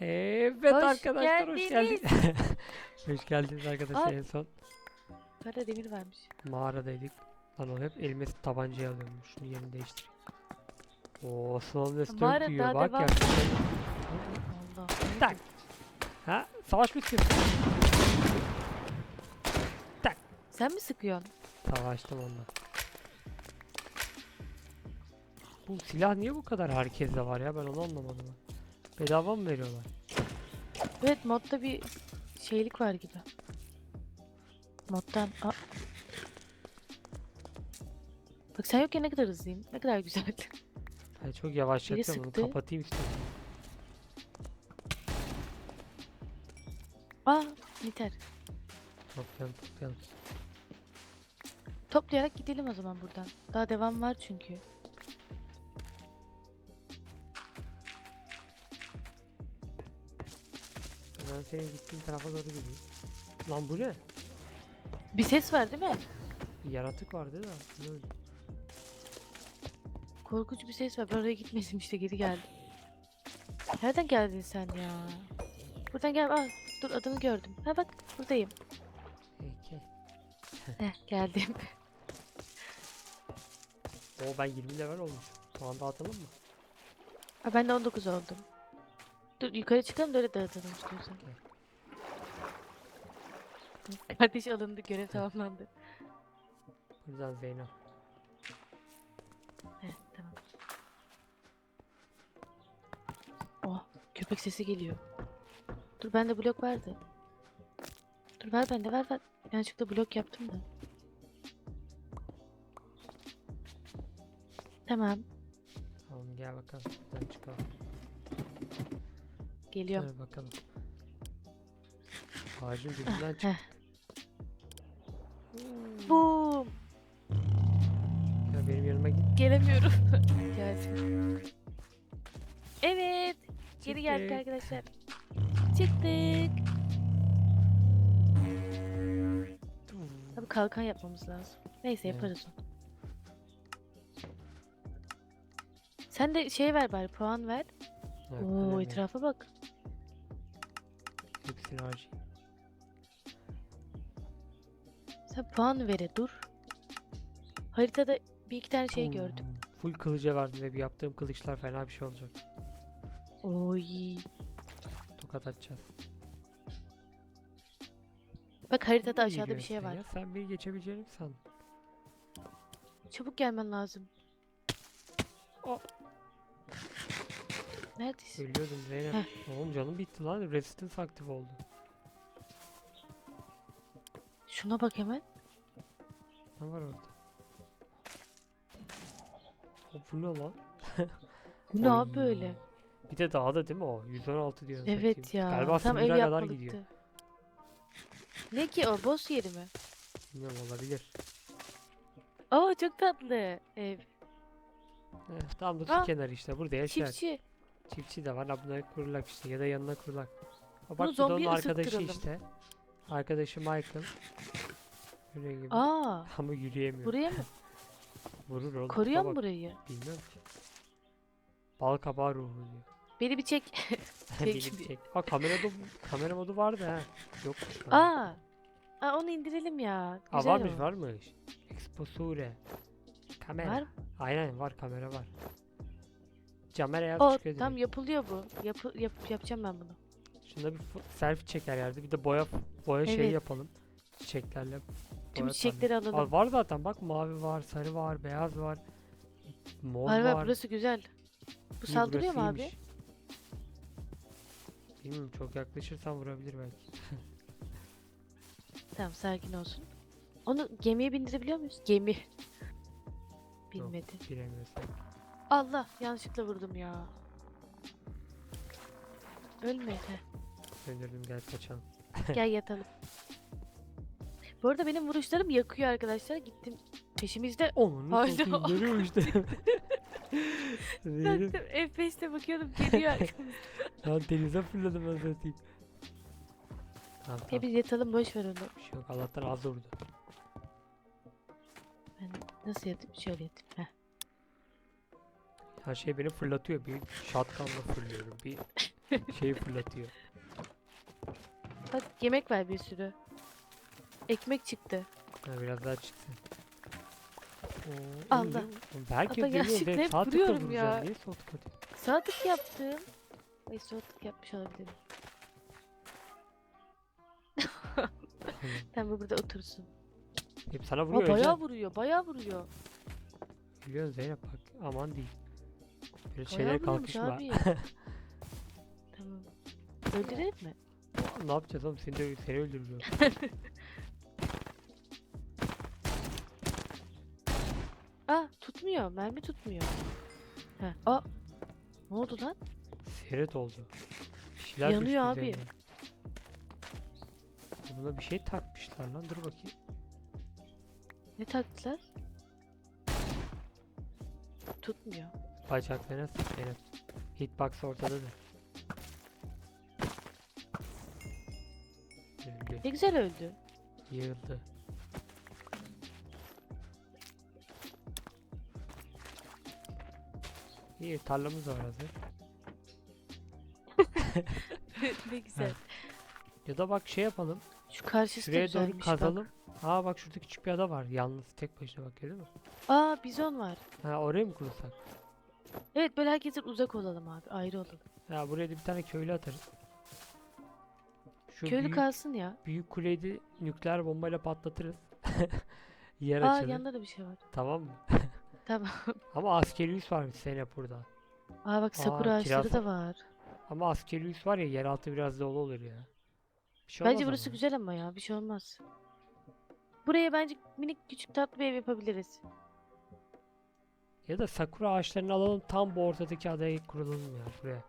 Evet Hoş arkadaşlar hoş geldiniz. geldiniz. hoş geldiniz arkadaşlar en son Kara demir vermiş. mağaradaydık. Lan o hep elime tabancayı alıyorum. Şunu yerini değiştireyim. Oo Slow Mağara Stone büyüyor daha bak devam. ya. Allah. Tak. Ha savaş bitti. Sen mi sıkıyorsun? Savaştım onunla. Bu silah niye bu kadar herkeste var ya ben onu anlamadım. Bedava mı veriyorlar? Evet modda bir şeylik var gibi. Moddan. Aa. Bak sen yokken ne kadar hızlıyım. Ne kadar güzel. Ay çok yavaşlatıyorum bunu kapatayım istedim. Aa yeter. Toplayalım toplayalım. Toplayarak gidelim o zaman buradan. Daha devam var çünkü. Ben senin gittiğin tarafa doğru gideyim. Lan bu ne? Bir ses var değil mi? Bir yaratık vardı da. ne? Korkunç bir ses var. Ben oraya gitmedim işte geri geldim. Nereden geldin sen ya? Buradan gel. Aa, dur adını gördüm. Ha bak buradayım. Heykel. Heh geldim. Oo ben 20 level olmuş. Puan dağıtalım mı? Ha, ben de 19 oldum. Dur yukarı çıkalım da öyle dağıtalım istiyorsan. Kardeş alındı görev tamamlandı. Buradan Zeyno. Heh tamam. Oh köpek sesi geliyor. Dur bende blok vardı. Dur ver bende ver ver. Yanlışlıkla blok yaptım da. Tamam Tamam gel bakalım. Buradan çıkalım. Geliyorum. Gel bakalım. Ağacın dibinden çık. Heh. Boom. Ya benim yanıma git. Gelemiyorum. Geldim. Evet. Geri geldik Çıktık. arkadaşlar. Çıktık. Tabii kalkan yapmamız lazım. Neyse Evet. yaparız onu. Sen de şey ver bari puan ver. Evet, Oo etrafa bak. Hepsini harcayayım. Sen puan vere dur. Haritada bir iki tane şey Oo, gördüm. Full kılıca verdim ve bir yaptığım kılıçlar fena bir şey olacak. Oy. Tokat atacağız. Bak haritada Nereye aşağıda bir şey var. Ya? Sen beni geçebileceğini mi sandın? Çabuk gelmen lazım. O- Neredesin? Ölüyordum Zeynep. Oğlum canım bitti lan. Resistance aktif oldu. Şuna bak hemen. Ne var orada? O bu ne lan? Bu ne Oy. abi böyle? Bir de dağda değil mi o? 116 diyor. Evet ya. Galiba tam sınıra kadar yapmalıktı. gidiyor. Ne ki o? Boss yeri mi? Bilmiyorum olabilir. Aa çok tatlı ev. Eh, tam da su Aa, kenarı işte. Burada yaşar. Çiftçi. Çiftçi de var. Ha, Bunları kurulak işte. Ya da yanına kurulak. Ha, bak Bunu bu da onun zombiye arkadaşı ısıttıralım. işte. Arkadaşı Michael. Böyle gibi. Aa Ama yürüyemiyor. buraya mı? Vurur oğlum. Koruyor Bak, mu burayı? Bilmiyorum ki. Bal kabağı ruhu diyor. Beni bir çek. Beni Peki. bir çek. Aa kamera modu, kamera modu vardı ha. Yok. Aa. Aa onu indirelim ya. Aa Güzel varmış o. varmış. Exposure. Kamera. Var mı? Aynen var kamera var. Kamera yaz O çıkıyor tam direkt. yapılıyor bu. Yapı, yap, yapacağım ben bunu. Şunda bir fo- selfie çeker yerde. Bir de boya boya şey Evet. yapalım. Çiçeklerle. Tüm boya çiçekleri alalım. Aa, var zaten bak mavi var, sarı var, beyaz var. Mor Var var. var burası güzel. Bu İyi, saldırıyor mu abi? burasıymış. Bilmiyorum çok yaklaşırsan vurabilir belki. Tamam sakin olsun. Onu gemiye bindirebiliyor muyuz? Gemi. Bilmedi. Bilemiyorsan. Allah yanlışlıkla vurdum ya. Ölme. heh. Öldürdüm gel kaçalım. Gel yatalım. Bu arada benim vuruşlarım yakıyor arkadaşlar. Gittim peşimizde. Onun Hala görüyor işte. Baktım F5'te bakıyordum geliyor arkamızda. Lan denize fırladım ben satayım. Tamam tamam. Hepimiz yatalım boş ver onu. Bir şey yok Allah'tan az vurdu. Ben nasıl yatayım? Şöyle yatayım. Heh. Her şey beni fırlatıyor. Bir shotgunla fırlıyorum. Bir Şeyi fırlatıyor. Bak yemek ver bir sürü. Ekmek çıktı. Ha, biraz daha çıksın. Oo, Allah. oğlum Ama dönüyor gerçekten hep vuruyorum ya. Niye sol tık yaptım. Ay sol tık yapmış olabilirim. Sen bu burada otursun. Hep sana Aa, vuruyor bayağı Ecem. vuruyor, bayağı vuruyor. Biliyorsun Zeynep bak aman değil. Böyle Bayağı şeyler vuruyormuş kalkışma. abi. tamam. Öldürelim mi? ne yapacağız oğlum seni, de, seni öldürürüyor. Aa tutmuyor, mermi tutmuyor. Heh. Aa. Ne oldu lan? Seret oldu. Bir şeyler Yanıyor abi. üzerine. Buna bir şey takmışlar lan dur bakayım. Ne taktılar? Tutmuyor. Bacaklarına Zeynep. Hitbox ortadadır. Öldü. Ne güzel öldü. Yığıldı. İyi tarlamız var hazır. ne güzel. Ya da bak şey yapalım. Şu karşısı Şuraya doğru güzelmiş bak. kazalım. Aa bak şurada küçük bir ada var. Yalnız tek başına bak görüyor musun? Aa bizon var. Ha oraya mı kurulsak? Evet böyle herkesten uzak olalım abi. Ayrı olalım. Ya buraya da bir tane köylü atarız. Şu Köylü büyük, kalsın ya. büyük kuleyi de nükleer bombayla patlatırız. Yer Aa açılır. yanında da bir şey var. Tamam mı? Tamam. Ama askeri üs varmış burada. Aa bak sakura Aa, ağaçları kiraz da var. Ama askeri üs var ya yeraltı biraz dolu olur ya. Bir şey Bence olmaz burası ama. güzel ama ya. Bir şey olmaz. Buraya bence minik küçük tatlı bir ev yapabiliriz. Ya da sakura ağaçlarını alalım tam bu ortadaki adaya kuralım ya buraya.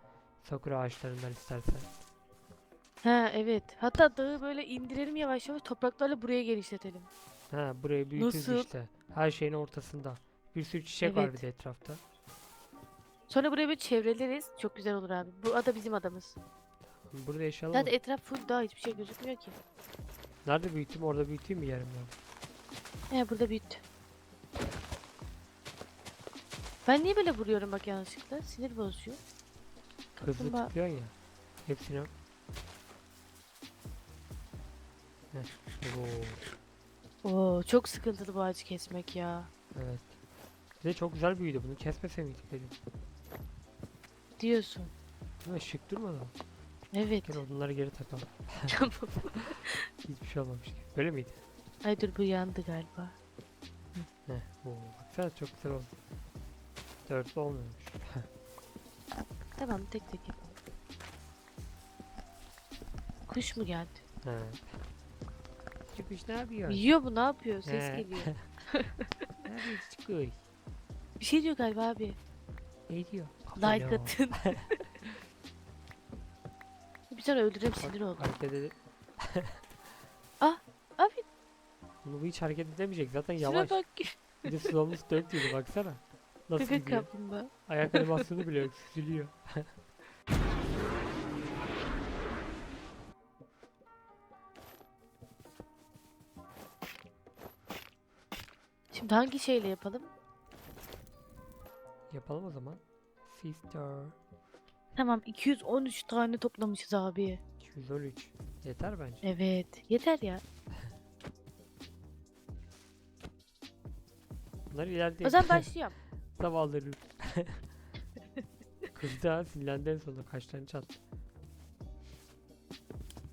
Sakura ağaçlarından istersen. Ha evet. Hatta dağı böyle indirelim yavaş yavaş topraklarla buraya genişletelim. Ha burayı büyütürüz Nasıl? işte. Her şeyin ortasında. Bir sürü çiçek var bir Evet. de etrafta. Sonra buraya bir çevreleriz. Çok güzel olur abi. Bu ada bizim adamız. Burada yaşayalım Zaten mı? etraf full dağ hiçbir şey gözükmüyor ki. Nerede büyüteyim? Orada büyüteyim mi yarım ya? He burada büyüttü. Ben niye böyle vuruyorum bak yanlışlıkla? Sinir bozucu. Hızlı Kaplumbağa. tıklıyorsun ya. Hepsini. Heh, oo, Oo çok sıkıntılı bu ağacı kesmek ya. evet. Bir de çok güzel büyüdü. Bunu kesmese miydik dedim. Diyorsun. Değil mi? Şık durmadı mı? Evet. Gel odunları geri takalım. Tamam. Hiçbir şey olmamış gibi. Böyle miydi? Ay dur bu yandı galiba. Heh. Oo, baksana çok güzel oldu. Dörtlü olmuyormuş. Tamam tek tek yapalım. Kuş mu geldi? He. Çıkış ne yapıyor? Yiyor bu ne yapıyor? Ses He. geliyor. Ne yapıyor çıkış? Bir şey diyor galiba abi. Ne diyor? Like atın. bir tane öldüreyim sinir oldum. Hareket ede... Abi Bunu bu hiç hareket edemeyecek. Zaten şuna yavaş. bak. Bir de slowness 4 diyordu baksana. Nasıl Bebek gidiyor? kaplumbağa. Ayak animasyonu bile yok. Süzülüyor. Şimdi hangi şeyle yapalım? Yapalım o zaman. Sister. Tamam 213 tane toplamışız abi. 213. Yeter bence. Evet. Yeter ya. Bunlar ileride O zaman başlıyorum. Zavallı sinirlendi en sonunda kaç tane çattı.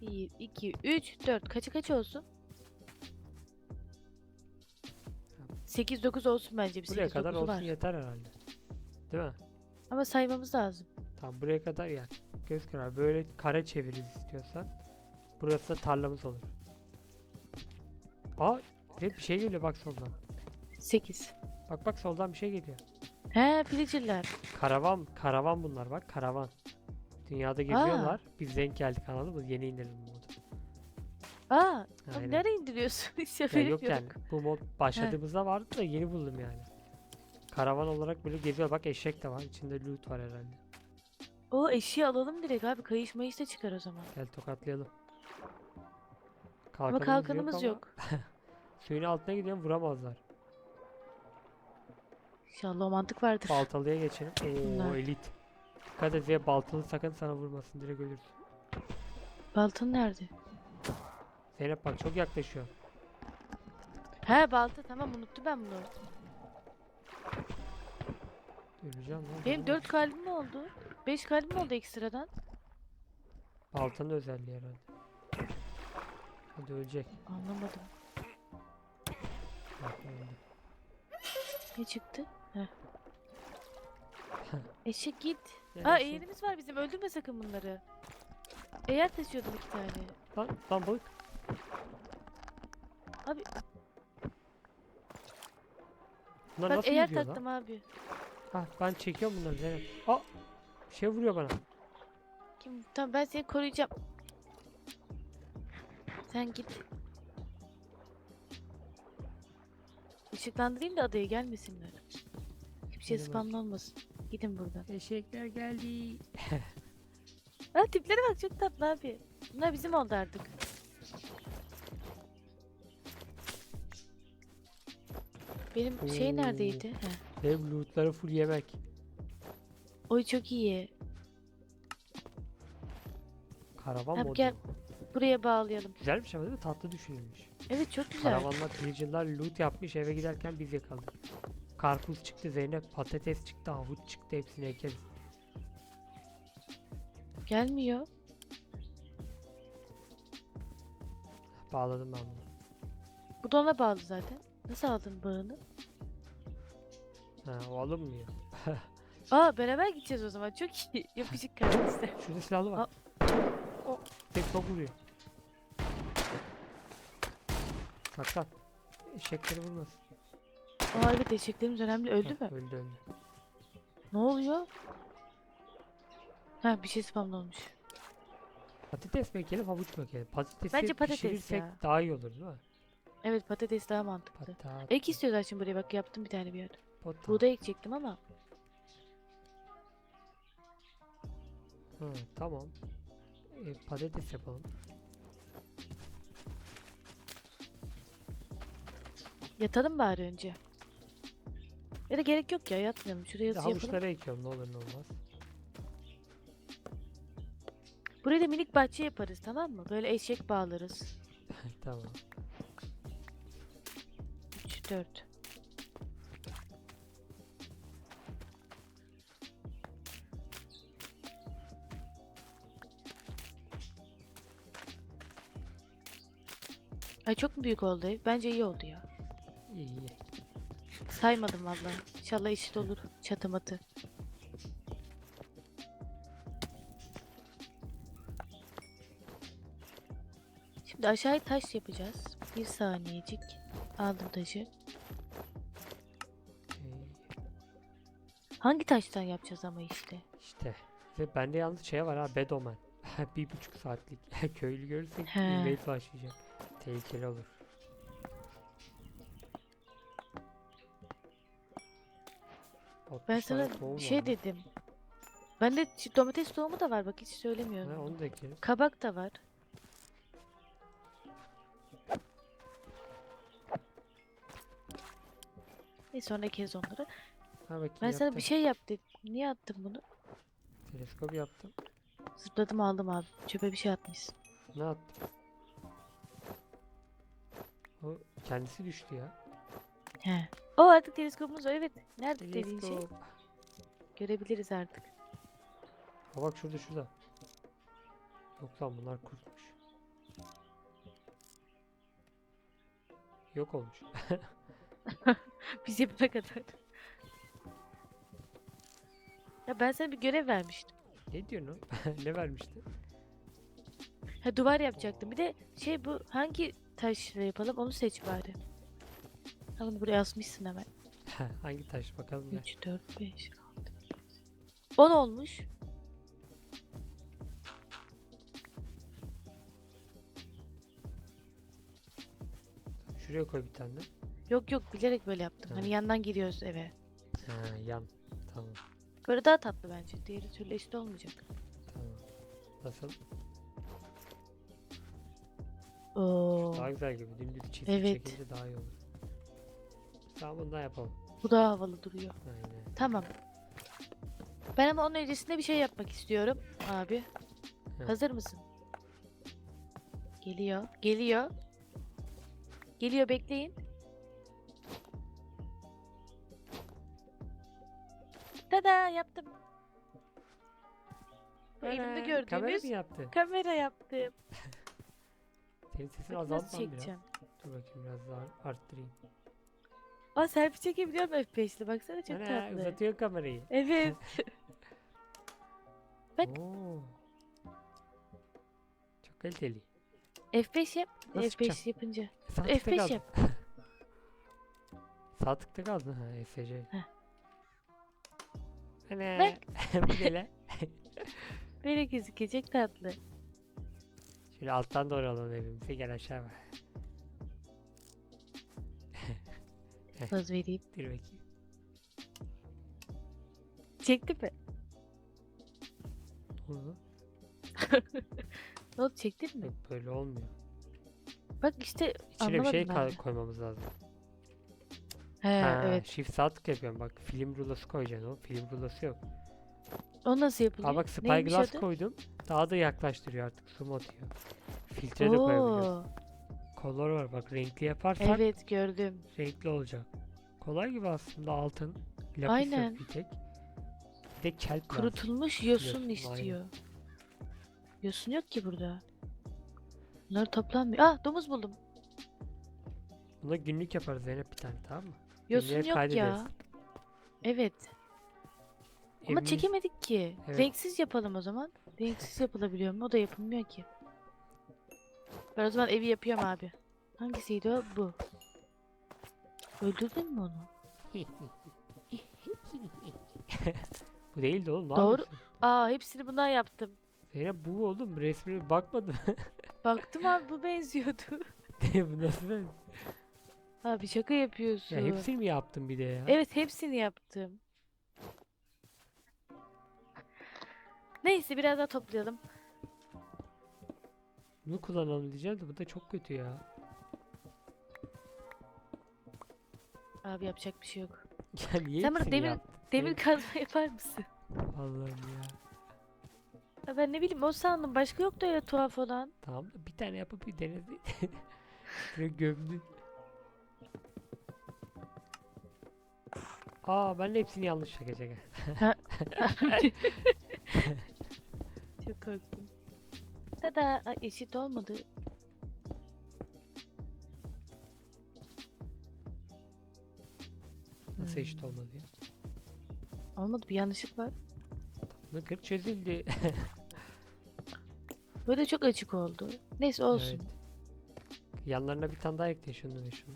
1, 2, 3, 4. Kaçı kaç olsun? 8, 9 olsun bence. Bir Buraya 8, kadar 9'u olsun var. yeter herhalde. Değil mi? Ama saymamız lazım. Tamam buraya kadar yer. Göz kararı. Böyle kare çeviririz istiyorsan. Burası da tarlamız olur. Aa bir şey geliyor bak soldan. 8. Bak bak soldan bir şey geliyor. He pillager'lar. Karavan, karavan bunlar bak karavan. Dünyada geziyorlar. Biz denk geldik anladın mı? Yeni indirdim bu modu. Aa, Aynen. nereye indiriyorsun? Hiç Ya yok yok. yani bu mod başladığımızda vardı da yeni buldum yani. Karavan olarak böyle geziyor bak eşek de var içinde loot var herhalde. O eşeği alalım direkt abi. Kayış mayış da çıkar o zaman. Gel tokatlayalım. Ama kalkanımız ama yok. Suyun altına gidiyorum vuramazlar. İnşallah o mantık vardır. Baltalıya geçelim. Oo Bunlar. elit. Dikkat et ve baltalı sakın sana vurmasın direkt ölürsün. Baltın nerede? Zeynep bak çok yaklaşıyor. He balta tamam unuttum ben bunu. Öleceğim lan. Benim ben. 4 kalbim mi oldu? 5 kalbim oldu ekstradan. Baltanın özelliği herhalde. Hadi ölecek. Anlamadım. Bak, öldü. Ne çıktı? Heh. Eşek git. Aa Neyse. eğerimiz var bizim öldürme sakın bunları. Eğer taşıyordum iki tane. Lan, lan balık. Abi Bunlar bak nasıl eğer yüzüyor lan? taktım abi. Ha, ben çekiyorum bunları Zeynep. Aa! Bir şey vuruyor bana. Kim? Tamam ben seni koruyacağım. Sen git. Işıklandırayım da adaya gelmesinler. Hiçbir şey olmasın. Gidin buradan. Eşekler geldi. Ha tiplere bak çok tatlı abi. Bunlar bizim oldu artık. Benim şey Oo. neredeydi? He. Benim lootları full yemek. Oy çok iyi. Karavan Abi modu. gel. Buraya bağlayalım. Güzelmiş ama değil mi? Tatlı düşünülmüş. Evet çok güzel. Karavanla pigeonlar loot yapmış eve giderken biz yakaladık. Karpuz çıktı Zeynep, patates çıktı, havuç çıktı hepsini ekeriz. Gelmiyor. Bağladım ben bunu. Bu da ona bağlı zaten. Nasıl aldın bağını? Ha, o alınmıyor. Aa beraber gideceğiz o zaman. Çok iyi. Yapışık kardeşler. Şurada silahlı var. O tek çok vuruyor. Saklan. Eşekleri vurmasın. Aa evet eşeklerimiz önemli. Öldü mü? Öldü öldü. Ne oluyor? Ha bir şey spamlı olmuş. Patates mi ekelim havuç mu ekelim? Patatesi Bence patates pişirirsek ya. daha iyi olur değil mi? Evet patates daha mantıklı. Patates. Ek istiyorlar şimdi buraya bak yaptım bir tane bir yerde. Pota. Buğday ekecektim ama. Hı, tamam. E, patates yapalım. Yatalım bari önce. Ya da gerek yok ya yatmayalım. Şuraya yazı yapalım. havuçları ekiyorum ne olur ne olmaz. Buraya da minik bahçe yaparız tamam mı? Böyle eşek bağlarız. tamam. 3 4. Ay çok mu büyük oldu ev? Bence iyi oldu ya. İyi iyi. Saymadım valla. İnşallah eşit olur çatı matı. Şimdi aşağıya taş yapacağız. Bir saniyecik. Aldım taşı. Hangi taştan yapacağız ama işte? işte. Ve bende yalnız şey var ha Bedoman. bir buçuk saatlik. Köylü görürsek invade başlayacak. Tehlikeli olur. Ben 60 tane sana tohum bir şey var. dedim. Bende çi- domates tohumu da var bak hiç Ha, söylemiyorum. onu da ekeriz. Kabak da var. Neyse sonra ekeriz onları. Ha bakayım Ben sana yaptım. bir şey yap dedim. Niye attın bunu? Teleskop yaptım. Zıpladım aldım abi. Çöpe bir şey atmışsın. Ne attım? O kendisi düştü ya. He. O artık teleskopumuz var evet. Nerede dediğin şey? Teleskop. Görebiliriz artık. Ha bak şurada şurada. Yok lan bunlar kurtmuş. Yok olmuş. Biz yapana kadar. Ya ben sana bir görev vermiştim. ne diyorsun oğlum? ne vermişti? Ha duvar yapacaktım. Bir de şey bu hangi taşla yapalım onu seç bari. Ha bunu buraya asmışsın hemen. Hangi taş bakalım ya. 3, 4, 5, 6, 10 olmuş. Şuraya koy bir tane. Yok yok bilerek böyle yaptım. Hani Evet. yandan giriyoruz eve. Ha yan. Tamam. Böyle daha tatlı bence. Diğeri türlü eşit olmayacak. Tamam. Nasıl? Oo. Daha güzel gibi. Dümdüz çift Evet. çekince daha iyi olur. Tamam bundan yapalım. Bu daha havalı duruyor. Aynen. Tamam. Ben ama onun öncesinde bir şey yapmak istiyorum abi. Yap. Hazır mısın? Geliyor. Geliyor. Geliyor bekleyin. Tada yaptım. Bu elimde Ana, Kamera gördüğünüz mı yaptı? kamera yaptım. Senin sesini Bakın nasıl azaltmam biraz. çekeceğim. Dur bakayım biraz daha arttırayım. Aa selfie çekebiliyorum F5'te. Baksana çok Ana, tatlı. uzatıyor kamerayı. Evet. Bak. Oo. Çok kaliteli. F5 yap. Nasıl F5 çıkacağım? yapınca. Sağ tıkta F5 kaldı. yap. Sağ tıkta kaldı. Ha ESC. Heh. Ana. Bu ne lan? Böyle gözükecek tatlı. Şöyle alttan doğru alalım evimize. Gel aşağı bak. Poz vereyim. Dur bakayım. Çekti mi? Ne oldu? Ne oldu çektin mi? Yok böyle olmuyor. Bak işte İçine bir şey anlamadım ben ka- koymamız lazım. He ha, evet. Shift sağ tık yapıyorum bak. Film rulosu koyacaksın o. Film rulosu yok. O nasıl yapılıyor? Aa bak Neymiş Spyglass adı? koydum. Daha da yaklaştırıyor artık. Zoom atıyor. Filtre de koyabiliyorsun. Oo, Kolor var bak renkli yaparsak evet gördüm. renkli olacak. Kolay gibi aslında altın. Lapis Aynen. yok bir tek. Bir de kelp lazım. Kurutulmuş yosun Yosun, istiyor. Yosun yok ki burada. Bunlar toplanmıyor. Ah domuz buldum. Buna günlük yaparız Zeynep bir tane tamam mı? Günlüğe Yosun yok kaydederiz. ya. Evet. Ama Evimiz- çekemedik ki. Evet. Renksiz yapalım o zaman. Renksiz yapılabiliyor mu? O da yapılmıyor ki. Ben o zaman evi yapıyorum abi. Hangisiydi o? Bu. Öldürdün mü onu? bu değildi oğlum. ne Doğru. yapıyorsun? Aa hepsini bundan yaptım. Zeynep bu oğlum resmine bakmadım. Baktım abi bu benziyordu. bu nasıl ben? Abi şaka yapıyorsun. Ya hepsini mi yaptın bir de ya? Evet hepsini yaptım. Neyse biraz daha toplayalım. Bunu kullanalım diyeceğim de bu da çok kötü ya. Abi yapacak bir şey yok. Ya niye Sen bana hepsini demir- yaptın? Demir kazma yapar mısın? Allah'ım ya. Ya ben ne bileyim o sandım. Başka yoktu öyle tuhaf olan. Tamam da bir tane yapıp bir denedi. Direkt gömdü. Aa ben de hepsini yanlış şaka şaka. Çok korktum. Tada Ay, eşit olmadı. Nasıl eşit Hmm. olmadı ya? Olmadı bir yanlışlık var. Bunu kır çözüldü. Böyle çok açık oldu. Neyse olsun. Evet. Yanlarına bir tane daha ekle şunu ve şunu.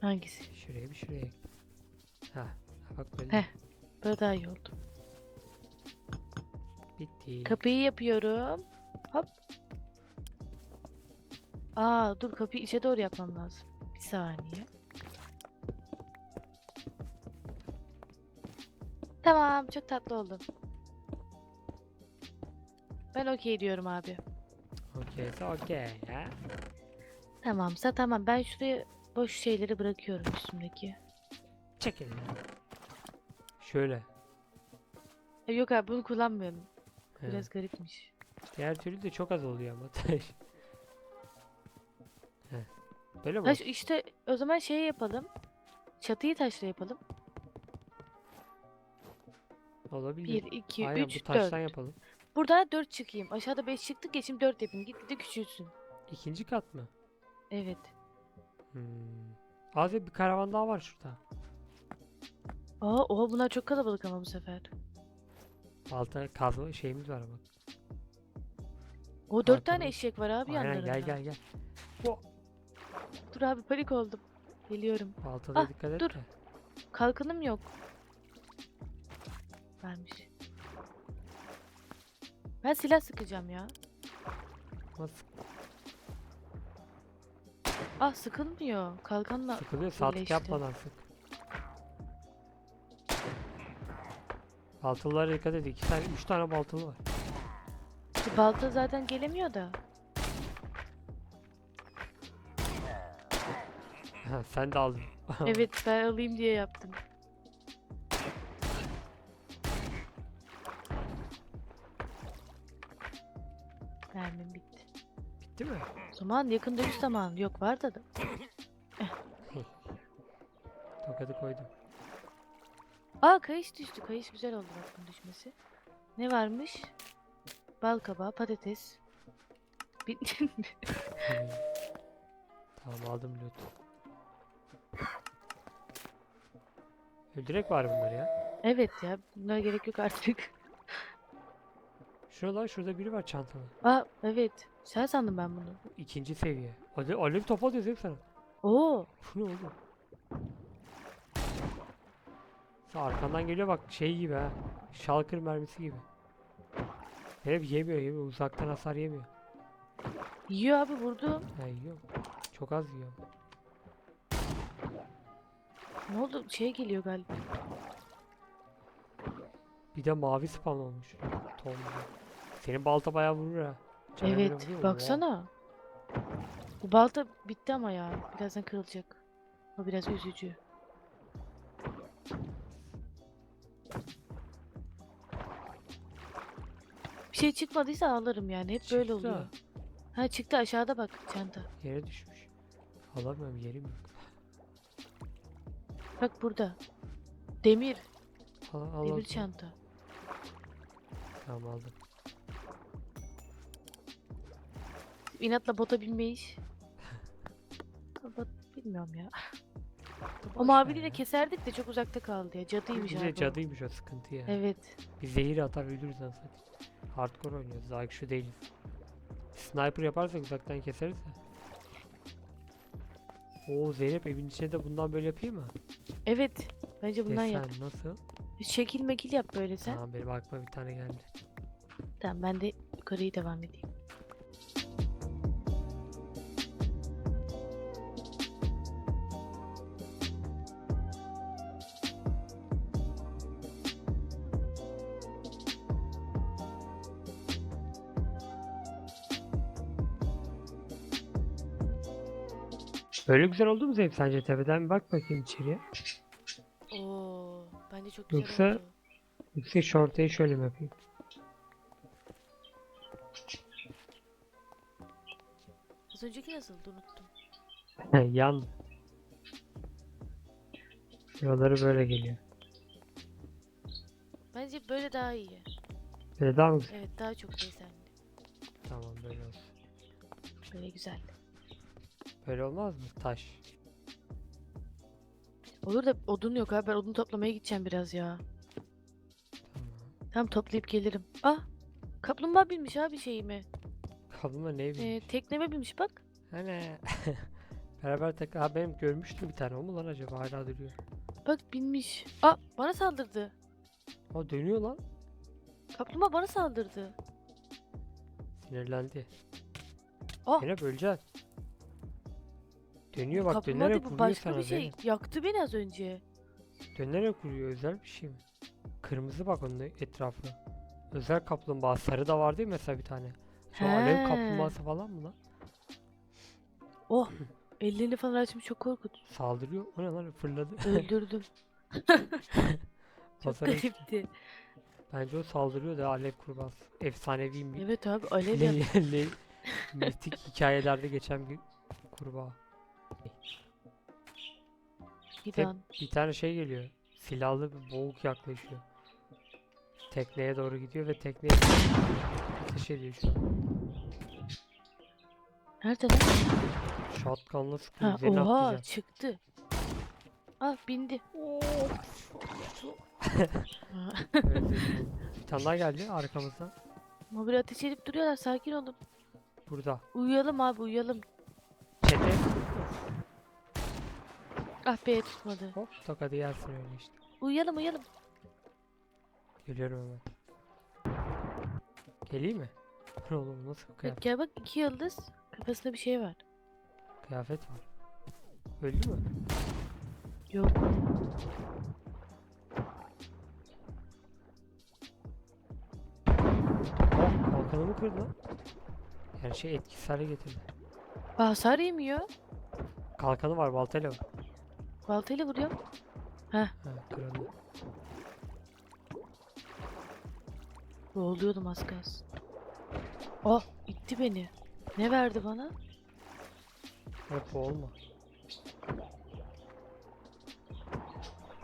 Hangisi? Şuraya bir şuraya ekle. Ha bak böyle. Heh. Böyle daha iyi oldu. Bitti. Kapıyı yapıyorum. Hop. Aa dur kapıyı içe doğru yapmam lazım. Bir saniye. Tamam çok tatlı oldu. Ben okey diyorum abi. Okeyse okey ya. Tamamsa tamam ben şuraya boş şeyleri bırakıyorum üstümdeki. Çekin ya. Şöyle. E, yok abi bunu kullanmıyorum. He. Biraz garipmiş. Diğer türlü de çok az oluyor ama. Böyle mi? İşte o zaman şey yapalım. Çatıyı taşla yapalım. Olabilir. 1, 2, Aynen 3, bu taştan 4. yapalım. Burada 4 çıkayım. Aşağıda 5 çıktık ya şimdi 4 yapayım. Gitgide küçülsün. İkinci kat mı? Evet. Hmm. Az bir karavan daha var şurada. Aa, oha bunlar çok kalabalık ama bu sefer. Altta kazma şeyimiz var bak. O 4 tane eşek var abi Aynen yanlarında. gel gel gel. Dur abi panik oldum. Geliyorum. Altada Ah, dikkat et dur. de. Kalkanım yok. Vermiş. Ben silah sıkacağım ya. Nasıl Ah sıkılmıyor. Kalkanla sıkılıyor saatlik birleşti. yapmadan sık. Baltalara dikkat et. İki tane, üç tane baltalı var. Balta zaten gelemiyor da. Sen de aldın. evet ben alayım diye yaptım. Mermim bitti. Bitti mi? O zaman yakın dövüş zamanı yok vardı da. Tokadı koydum. Aa kayış düştü. Kayış güzel oldu bak düşmesi. Ne varmış? Bal kabağı, patates. Bitti mi? tamam aldım loot. Öldürek var bunları ya. evet ya. Bunlara gerek yok artık. Şurada şurada biri var çantalı. Aa evet. Sen sandım ben bunu. Bu ikinci seviye. Alev, alev top atıyor Zeynep sana. Oo. Bu ne? Sa- Arkandan geliyor bak şey gibi ha. Şalkır mermisi gibi. Hep yemiyor yemiyor uzaktan hasar yemiyor. Yiyor abi vurdum. Ha yiyor. Çok az yiyor. Ne oldu? Şey geliyor galiba. Bir de mavi spam olmuş. Tom. Senin balta bayağı vurur ha. Cana Evet. vuruyor mu? Baksana. Bu balta bitti ama ya. Birazdan kırılacak. O biraz üzücü. Şey çıkmadıysa ağlarım yani. Hep böyle Çıktı. oluyor. Ha çıktı aşağıda bak çanta. Yere düşmüş. Alamıyorum yerim yok. Bak burada. Demir. Al, al, Demir al. çanta. Tamam aldım. İnatla bota binmeyiş. Bot bilmiyorum ya. O ver de keserdik de çok uzakta kaldı ya. Cadıymış Bir abi. o. cadıymış o sıkıntı ya. Evet. Bir zehir atar ölürüz zaten. Hardcore oynuyoruz. Daha şu değiliz. Sniper yaparsak uzaktan keseriz de. Oo Zeynep evin içine de bundan böyle yapayım mı? Evet. Bence bundan Desen yap. nasıl? Şekil mekil yap böyle sen. Tamam benim aklıma bir tane geldi. Tamam ben de yukarıyı devam edeyim. Böyle güzel oldu mu Zeynep sence tepeden bir bak bakayım içeriye. Oo, bence çok güzel Yoksa- oldu. Yüksek şu ortayı şöyle mi yapayım? Az önceki nasıldı unuttum. Yan. Şuraları böyle geliyor. Bence böyle daha iyi. Böyle daha mı güzel? Evet daha çok desenli. Tamam böyle olsun. Böyle güzel. Böyle olmaz mı? Taş. Olur da odun yok abi ben odun toplamaya gideceğim biraz ya. Tamam. Tam toplayıp gelirim. Ah! Kaplumbağa binmiş abi şeyimi. Kabloma ne Ee, bileyim. tekneme binmiş bak. Hani. Beraber tek... Ha benim görmüştüm bir tane. O mu lan acaba? Hala duruyor. Bak binmiş. Aa bana saldırdı. O dönüyor lan. Kaplumbağa bana saldırdı. Sinirlendi. Ah! Zeynep öleceksin. Dönüyor bak dönerek bu vuruyor başka sana bir şey. Zeynep. Yaktı beni az önce. Dönerek vuruyor özel bir şey mi? Kırmızı bak onun etrafı. Özel kaplumbağa. Sarı da var değil mi mesela bir tane? Şu alev kaplumbağası falan mı lan? Oh! Ellerini falan açmış çok korkut. Saldırıyor. O ne lan fırladı. Öldürdüm. çok garipti. Bence o saldırıyor da alev kurbağası. Efsanevi bir Evet abi alev le, mitik hikayelerde geçen bir kurbağa. Fidan. Bir tane şey geliyor. Silahlı bir boğuk yaklaşıyor. Tekneye doğru gidiyor ve tekneye ateş ediyor şu an. Nerede lan? Shotgun'la. Ha, Üzerine oha atlayacak. çıktı. Ah bindi. Ha, Evet, evet. bir tane daha geldi arkamızdan. Mobil ateş edip duruyorlar sakin olun. Burada. Uyuyalım abi uyuyalım. Çete. Ah be tutmadı. Hop tokadı yersin öyle işte. Uyuyalım uyuyalım. Geliyorum hemen. Geleyim mi? Oğlum nasıl kıyafet? gel bak iki yıldız. Kafasında bir şey var. kıyafet var? Öldü mü? Yok. Oh kalkanımı kırdı lan. Yani şey etkisiz hale getirdi. Hasar yemiyor. Kalkanı var baltayla var. Baltayla vuruyor. Ha kırıldı. Boğuluyordum az kalsın. Oh itti beni. Ne verdi bana? Hep olma.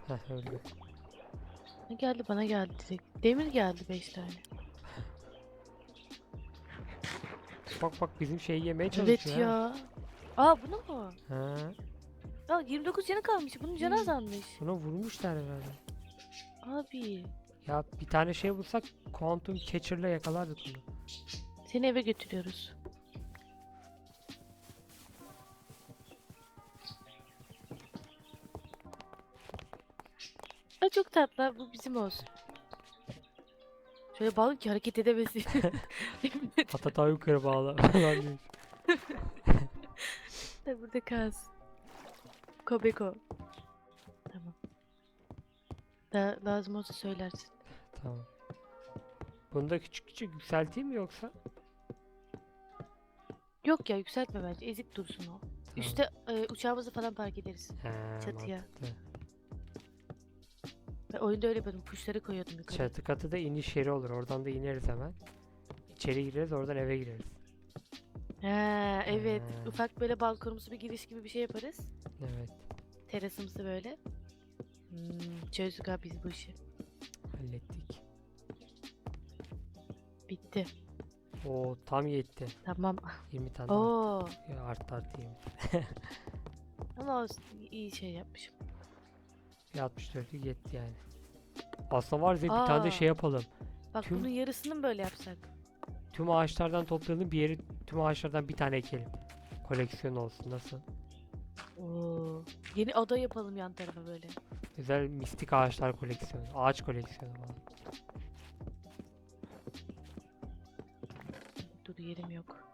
Heh öldü. Ne geldi bana geldi direkt. Demir geldi 5 tane. Bak bak bizim şeyi yemeye Evet çalışıyor ha. ya. Aa bunu mu? Ha. Ya 29 canı kalmış. Bunun canı azalmış. Buna vurmuşlar herhalde. Abi. Ya bir tane şey bulsak Quantum Catcher'la yakalardık bunu. Seni eve götürüyoruz. Ay çok tatlı. Bu bizim olsun. Şöyle bağlı ki hareket edemesin. Atata yukarı bağla falan. Da burada kalsın. Kobeko. Tamam. Da lazım olsa söylersin. Tamam. Bunu da küçük küçük yükselteyim mi yoksa? Yok ya yükseltme bence. Ezik dursun o. Tamam. Üste e, uçağımızı falan park ederiz. He, çatıya. mantıklı. Ben oyunda öyle yapıyordum. Kuşları koyuyordum yukarı. Çatı katı da iniş yeri olur. Oradan da ineriz hemen. İçeri gireriz oradan eve gireriz. Ha evet. Ha. Ufak böyle balkonumsu bir giriş gibi bir şey yaparız. Evet. Terasımsı böyle. Hmm, çözdük abi biz bu işi. Hallettik. Bitti. Oo tam yetti. Tamam. 20 tane. Oo. Ya, Arttı arttı 20. Ama olsun. iyi şey yapmışım. Bir 64'lük yetti yani. Aslında var ya bir tane de şey yapalım. Bak Tüm- bunun yarısını mı böyle yapsak? Tüm ağaçlardan toplayalım bir yeri tüm ağaçlardan bir tane ekelim. Koleksiyon olsun nasıl? Oo. Yeni ada yapalım yan tarafa böyle. Güzel mistik ağaçlar koleksiyonu. Ağaç koleksiyonu falan. Dur yerim yok.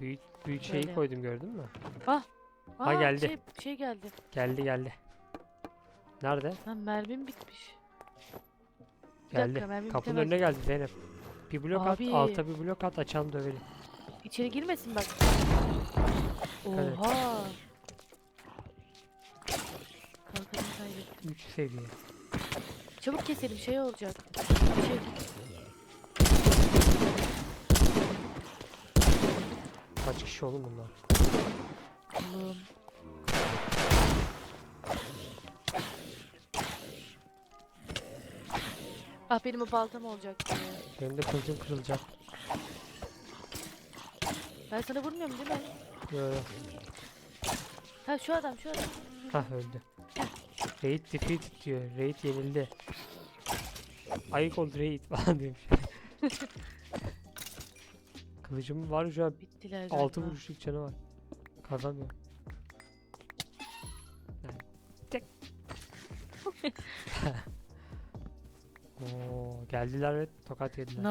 Büyük büyük şeyi Böyle. koydum gördün mü? Aa, geldi. Şey, şey geldi. Geldi geldi. Nerede? Lan mermim bitmiş. Geldi. dakika mermim Kapının bitemez. önüne geldi Zeynep. Bir blok Abi. at, alta bir blok at, açalım dövelim. İçeri girmesin bak. Evet. Oha. Kalkanımı kaybettim. 3 seviye. Çabuk keselim şey olacak. Şey, Kaç kişi oğlum bunlar? Allah'ım. Ah benim o baltam olacak. Benim de kılıcım kırılacak. Ben sana vurmuyorum değil mi? Yo. Ha şu adam şu adam. Hah öldü. Raid defeated diyor. Raid yenildi. Ayık ol raid falan demiş. Kılıcım var şu an Bittiler galiba. 6 vuruşluk canı var. Kazanmıyor. Geldiler ve tokat yediler.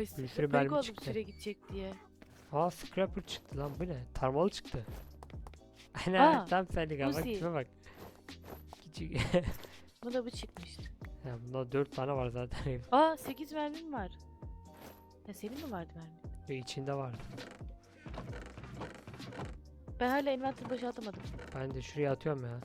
Nice. Bir sürü Panik mermi oldum çıktı. süre gidecek diye. Aa scrapper çıktı lan bu ne? Tarmalı çıktı. Ana Aa, tam senlik ama Uzi. tipe bak. Küçük. Bu da bu çıkmıştı. ya bunda 4 tane var zaten. Aa 8 mermim var. Ya senin mi vardı mermi? Ve içinde vardı. Ben hala envanter boşaltamadım. Ben de şuraya atıyorum ya.